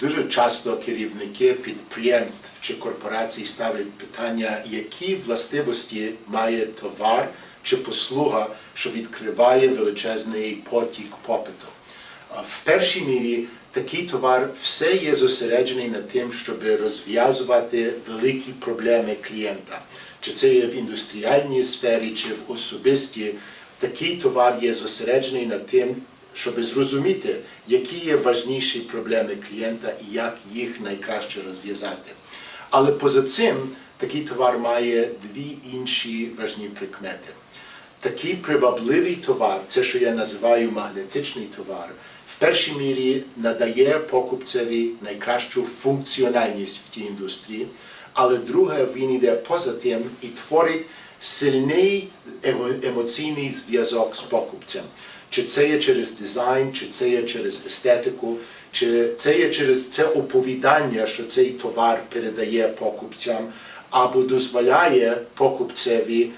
Дуже часто керівники підприємств чи корпорацій ставлять питання, які властивості має товар чи послуга, що відкриває величезний потік попиту. В першій мірі такий товар все є зосереджений над тим, щоб розв'язувати великі проблеми клієнта. Чи це є в індустріальній сфері, чи в особистій, такий товар є зосереджений над тим, щоб зрозуміти, які є важніші проблеми клієнта і як їх найкраще розв'язати. Але поза цим такий товар має дві інші важні прикмети. Такий привабливий товар, це що я називаю магнетичний товар, в першій мірі надає покупцеві найкращу функціональність в тій індустрії, але друге, він йде поза тим і творить сильний емо- емоційний зв'язок з покупцем. Чи це є через дизайн, чи це є через естетику, чи це є через це оповідання, що цей товар передає покупцям, або дозволяє покупцеві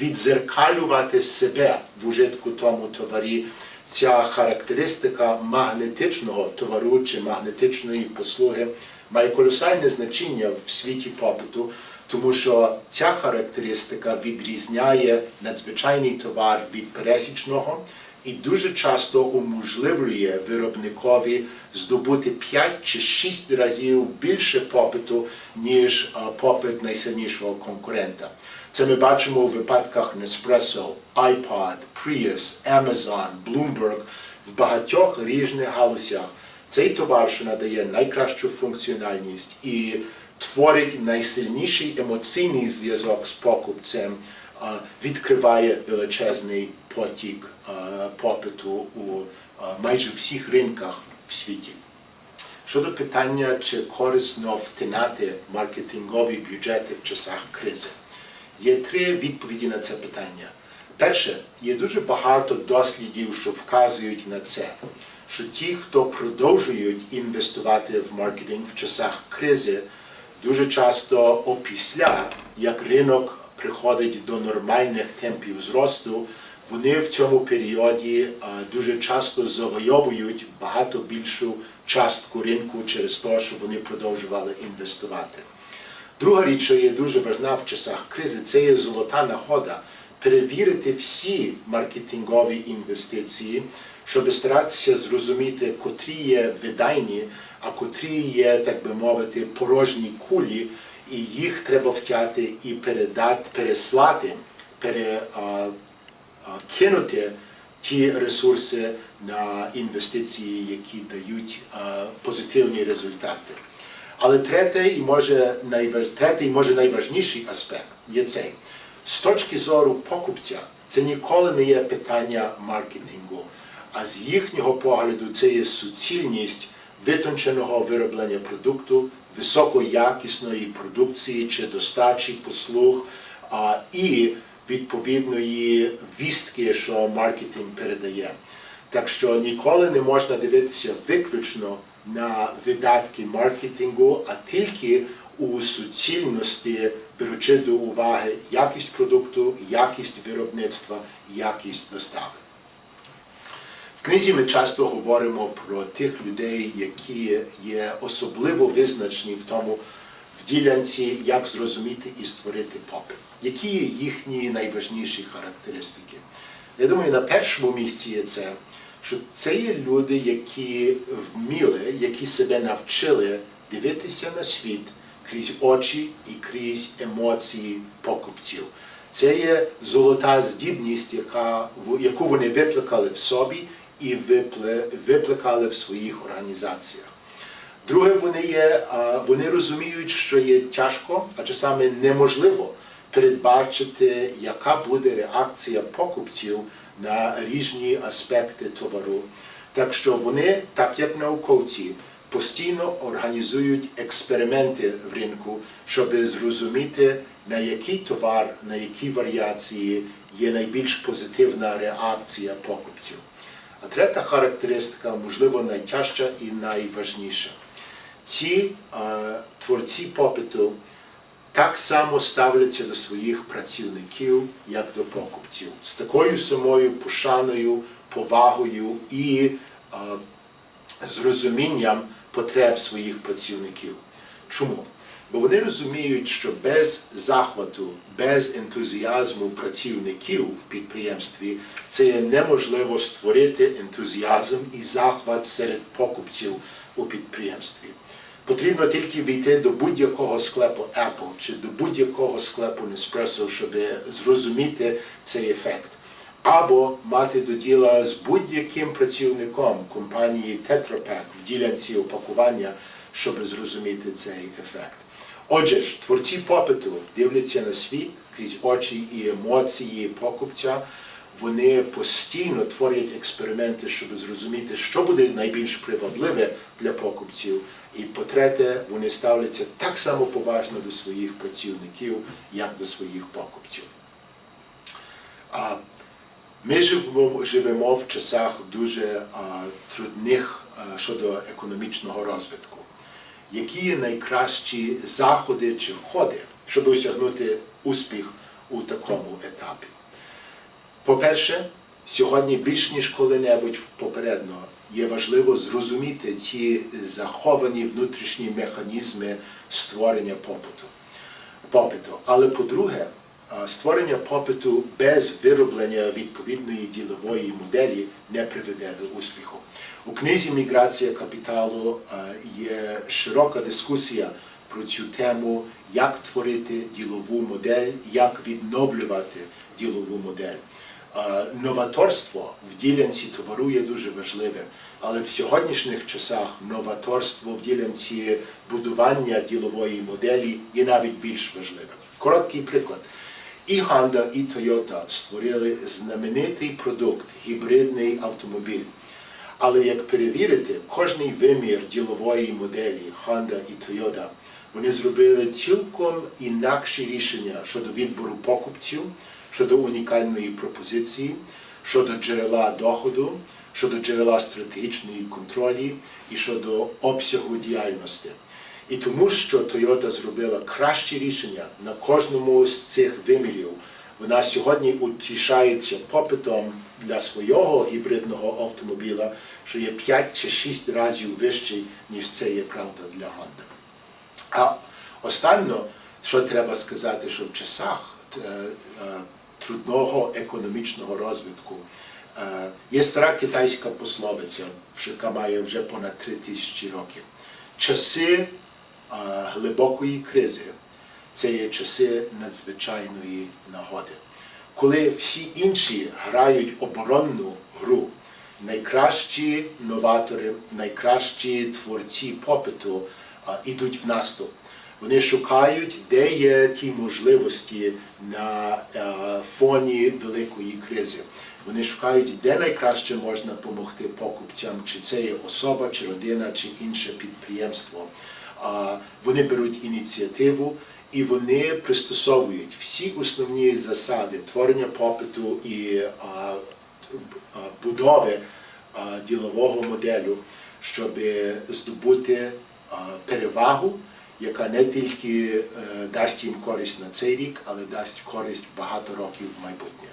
відзеркалювати себе в ужитку тому товарі. Ця характеристика магнетичного товару чи магнетичної послуги має колосальне значення в світі попиту, тому що ця характеристика відрізняє надзвичайний товар від пересічного і дуже часто уможливлює виробникові здобути 5 чи 6 разів більше попиту, ніж попит найсильнішого конкурента. Це ми бачимо у випадках Nespresso, iPod, Prius, Amazon, Bloomberg в багатьох різних галузях. Цей товар, що надає найкращу функціональність і творить найсильніший емоційний зв'язок з покупцем, відкриває величезний потік попиту у майже всіх ринках в світі. Щодо питання, чи корисно втинати маркетингові бюджети в часах кризи, є три відповіді на це питання. Перше, є дуже багато дослідів, що вказують на це, що ті, хто продовжують інвестувати в маркетинг в часах кризи, дуже часто опісля, як ринок приходить до нормальних темпів зросту, вони в цьому періоді дуже часто завойовують багато більшу частку ринку через те, що вони продовжували інвестувати. Друга річ, що є дуже важна в часах кризи, це є золота нагода перевірити всі маркетингові інвестиції, щоб старатися зрозуміти, котрі є видайні, а котрі є, так би мовити, порожні кулі, і їх треба втяти і передати, переслати, пере, а, а, кинути ті ресурси на інвестиції, які дають позитивні результати. Але третій і може третій, може найважніший аспект є цей. З точки зору покупця, це ніколи не є питання маркетингу, а з їхнього погляду це є суцільність витонченого вироблення продукту, високоякісної продукції чи достачі послуг а, і відповідної вістки, що маркетинг передає. Так що ніколи не можна дивитися виключно на видатки маркетингу, а тільки у суцільності, беручи до уваги якість продукту, якість виробництва, якість достави. Книзі ми часто говоримо про тих людей, які є особливо визначені в тому в ділянці, як зрозуміти і створити попит. Які є їхні найважніші характеристики? Я думаю, на першому місці є це, що це є люди, які вміли, які себе навчили дивитися на світ крізь очі і крізь емоції покупців. Це є золота здібність, яка, яку вони викликали в собі і викликали в своїх організаціях. Друге, вони є, вони розуміють, що є тяжко, а часами неможливо передбачити, яка буде реакція покупців на різні аспекти товару. Так що вони, так як науковці, постійно організують експерименти в ринку, щоб зрозуміти, на який товар, на які варіації є найбільш позитивна реакція покупців. А третя характеристика, можливо, найтяжча і найважніша. Ці е, творці попиту так само ставляться до своїх працівників, як до покупців, з такою самою пошаною, повагою і е, з потреб своїх працівників. Чому? Бо вони розуміють, що без захвату, без ентузіазму працівників в підприємстві це є неможливо створити ентузіазм і захват серед покупців у підприємстві. Потрібно тільки війти до будь-якого склепу Apple чи до будь-якого склепу Nespresso, щоб зрозуміти цей ефект. Або мати до діла з будь-яким працівником компанії Tetra Pak в ділянці опакування, щоб зрозуміти цей ефект. Отже ж, творці попиту дивляться на світ крізь очі і емоції покупця. Вони постійно творять експерименти, щоб зрозуміти, що буде найбільш привабливе для покупців. І по-третє, вони ставляться так само поважно до своїх працівників, як до своїх покупців. Ми живемо, в часах дуже трудних щодо економічного розвитку. Які найкращі заходи чи ходи, щоб осягнути успіх у такому етапі? По-перше, сьогодні більш ніж коли-небудь попередньо є важливо зрозуміти ці заховані внутрішні механізми створення попиту. попиту. Але по-друге, створення попиту без вироблення відповідної ділової моделі не приведе до успіху. У книзі Міграція капіталу є широка дискусія про цю тему, як творити ділову модель, як відновлювати ділову модель. Новаторство в ділянці товару є дуже важливе, але в сьогоднішніх часах новаторство в ділянці будування ділової моделі є навіть більш важливим. Короткий приклад. І Honda, і Toyota створили знаменитий продукт, гібридний автомобіль. Але як перевірити кожний вимір ділової моделі Honda і Toyota, вони зробили цілком інакші рішення щодо відбору покупців, щодо унікальної пропозиції, щодо джерела доходу, щодо джерела стратегічної контролі і щодо обсягу діяльності. І тому, що Toyota зробила кращі рішення на кожному з цих вимірів, вона сьогодні утішається попитом для свого гібридного автомобіля, що є 5 чи 6 разів вищий, ніж це є правда для Honda. А останньо, що треба сказати, що в часах е, е, трудного економічного розвитку е, є стара китайська пословиця, яка має вже понад три тисячі років. Часи глибокої кризи це є часи надзвичайної нагоди. Коли всі інші грають оборонну гру, найкращі новатори, найкращі творці попиту а, ідуть в наступ. Вони шукають, де є ті можливості на фоні великої кризи. Вони шукають, де найкраще можна допомогти покупцям, чи це є особа, чи родина, чи інше підприємство. Вони беруть ініціативу і вони пристосовують всі основні засади творення попиту і будови ділового моделю, щоб здобути перевагу, яка не тільки е, дасть їм користь на цей рік, але дасть користь багато років в майбутнє.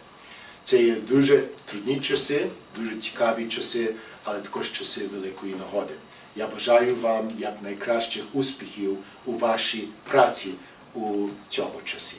Це є дуже трудні часи, дуже цікаві часи, але також часи великої нагоди. Я бажаю вам якнайкращих успіхів у вашій праці у цьому часі.